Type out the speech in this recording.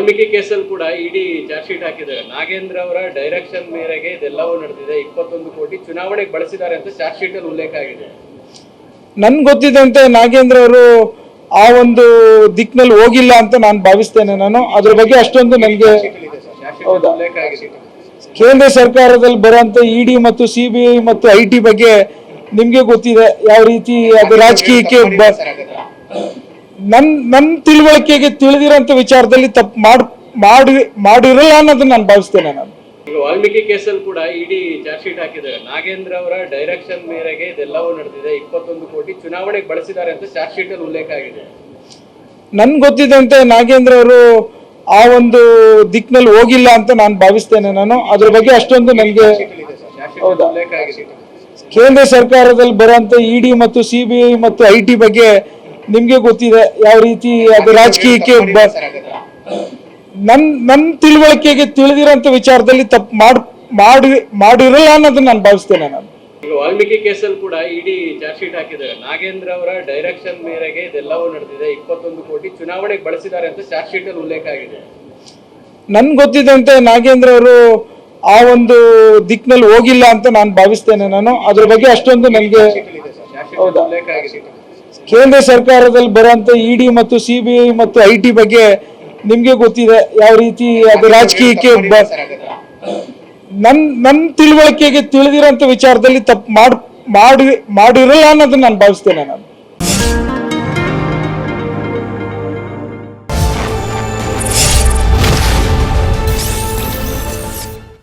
ವಾಲ್ಮೀಕಿ ಕೇಸಲ್ಲಿ ಕೂಡ ಇಡಿ charge sheet ಹಾಕಿದ್ದಾರೆ. ನಾಗೇಂದ್ರ ಅವರ ಡೈರೆಕ್ಷನ್ ಮೇರೆಗೆ ಇದೆಲ್ಲವೂ ನಡೆದಿದೆ. ಇಪ್ಪತ್ತೊಂದು ಕೋಟಿ ಚುನಾವಣೆಗೆ ಬಳಸಿದ್ದಾರೆ ಅಂತ ಚಾರ್ಜ್ ಶೀಟ್ ಅಲ್ಲಿ ಉಲ್ಲೇಖ ಆಗಿದೆ. ನನ್ಗೆ ಗೊತ್ತಿದ್ದಂತೆ ನಾಗೇಂದ್ರ ಅವರು ಆ ಒಂದು ದಿಕ್ಕಿನಲ್ಲಿ ಹೋಗಿಲ್ಲ ಅಂತ ನಾನು ಭಾವಿಸ್ತೇನೆ ನಾನು. ಅದ್ರ ಬಗ್ಗೆ ಅಷ್ಟೊಂದು ನನಗೆ ಕೇಂದ್ರ ಸರ್ಕಾರದಲ್ಲಿ ಬರುವಂತ ಇಡಿ ಮತ್ತು ಸಿಬಿಐ ಮತ್ತು ಐ ಟಿ ಬಗ್ಗೆ ನಿಮ್ಗೆ ಗೊತ್ತಿದೆ. ಯಾವ ರೀತಿ ಅದು ರಾಜಕೀಯಕ್ಕೆ ನನ್ ನನ್ನ ತಿಳುವಳಿಕೆಗೆ ತಿಳಿದಿರೋಂಥ ವಿಚಾರದಲ್ಲಿ ತಪ್ಪು ಮಾಡ್ ಮಾಡಿ ಮಾಡಿರಲ್ಲ ಅನ್ನೋದನ್ನ ನಾನು ಭಾವಿಸ್ತೇನೆ ನಾನು. ವಾಲ್ಮೀಕಿ ಕೇಸಲ್ಲಿ ಕೂಡ ಇಡಿ ಚಾರ್ಜ್ ಶೀಟ್ ಹಾಕಿದ್ದಾರೆ. ನಾಗೇಂದ್ರ ಅವರ ಡೈರೆಕ್ಷನ್ ಮೇರೆಗೆ ಇದೆಲ್ಲವೂ ನಡೆದಿದೆ. ಇಪ್ಪತ್ತೊಂದು ಕೋಟಿ ಚುನಾವಣೆಗೆ ಬಳಸಿದ್ದಾರೆ ಅಂತ ಚಾರ್ಜ್ ಶೀಟ್ ಅಲ್ಲಿ ಉಲ್ಲೇಖ ಆಗಿದೆ. ನನ್ಗೆ ಗೊತ್ತಿದ್ದಂತೆ ನಾಗೇಂದ್ರ ಅವರು ಆ ಒಂದು ದಿಕ್ಕಿನಲ್ಲಿ ಹೋಗಿಲ್ಲ ಅಂತ ನಾನು ಭಾವಿಸ್ತೇನೆ ನಾನು. ಅದ್ರ ಬಗ್ಗೆ ಅಷ್ಟೊಂದು ನನಗೆ ಕೇಂದ್ರ ಸರ್ಕಾರದಲ್ಲಿ ಬರುವಂತ ಇಡಿ ಮತ್ತು ಸಿಬಿಐ ಮತ್ತು ಐ ಟಿ ಬಗ್ಗೆ ನಿಮ್ಗೆ ಗೊತ್ತಿದೆ ಯಾವ ರೀತಿ ಅದು ರಾಜಕೀಯಕ್ಕೆ ನನ್ ನನ್ ತಿಳುವಳಿಕೆಗೆ ತಿಳಿದಿರೋಂಥ ವಿಚಾರದಲ್ಲಿ ತಪ್ಪು ಮಾಡ್ ಮಾಡಿ ಮಾಡಿರಲ್ಲ ಅನ್ನೋದನ್ನ ನಾನು ಭಾವಿಸ್ತೇನೆ ನಾನು. ವಾಲ್ಮೀಕಿ ಕೇಸಲ್ಲಿ ಕೂಡ ಇಡಿ ಚಾರ್ಜ್ ಶೀಟ್ ಹಾಕಿದ್ದಾರೆ. ನಾಗೇಂದ್ರ ಅವರ ಡೈರೆಕ್ಷನ್ ಮೇರೆಗೆ ಇದೆಲ್ಲವೂ ನಡೆದಿದೆ. ಇಪ್ಪತ್ತೊಂದು ಕೋಟಿ ಚುನಾವಣೆಗೆ ಬಳಸಿದ್ದಾರೆ ಅಂತ ಚಾರ್ಜ್ ಶೀಟ್ ಅಲ್ಲಿ ಉಲ್ಲೇಖ ಆಗಿದೆ. ನನ್ಗೆ ಗೊತ್ತಿದ್ದಂತೆ ನಾಗೇಂದ್ರ ಅವರು ಆ ಒಂದು ದಿಕ್ಕಿನಲ್ಲಿ ಹೋಗಿಲ್ಲ ಅಂತ ನಾನು ಭಾವಿಸ್ತೇನೆ ನಾನು. ಅದ್ರ ಬಗ್ಗೆ ಅಷ್ಟೊಂದು ನನಗೆ ಚಾರ್ಜ್ ಕೇಂದ್ರ ಸರ್ಕಾರದಲ್ಲಿ ಬರುವಂತ ಇಡಿ ಮತ್ತು ಸಿಬಿಐ ಮತ್ತು ಐ ಟಿ ಬಗ್ಗೆ ನಿಮ್ಗೆ ಗೊತ್ತಿದೆ ಯಾವ ರೀತಿ ಅದು ರಾಜಕೀಯಕ್ಕೆ ನನ್ ನನ್ನ ತಿಳುವಳಿಕೆಗೆ ತಿಳಿದಿರೋಂಥ ವಿಚಾರದಲ್ಲಿ ತಪ್ಪು ಮಾಡಿ ಮಾಡಿರಲ್ಲ ಅನ್ನೋದನ್ನ ನಾನು ಭಾವಿಸ್ತೇನೆ ನಾನು.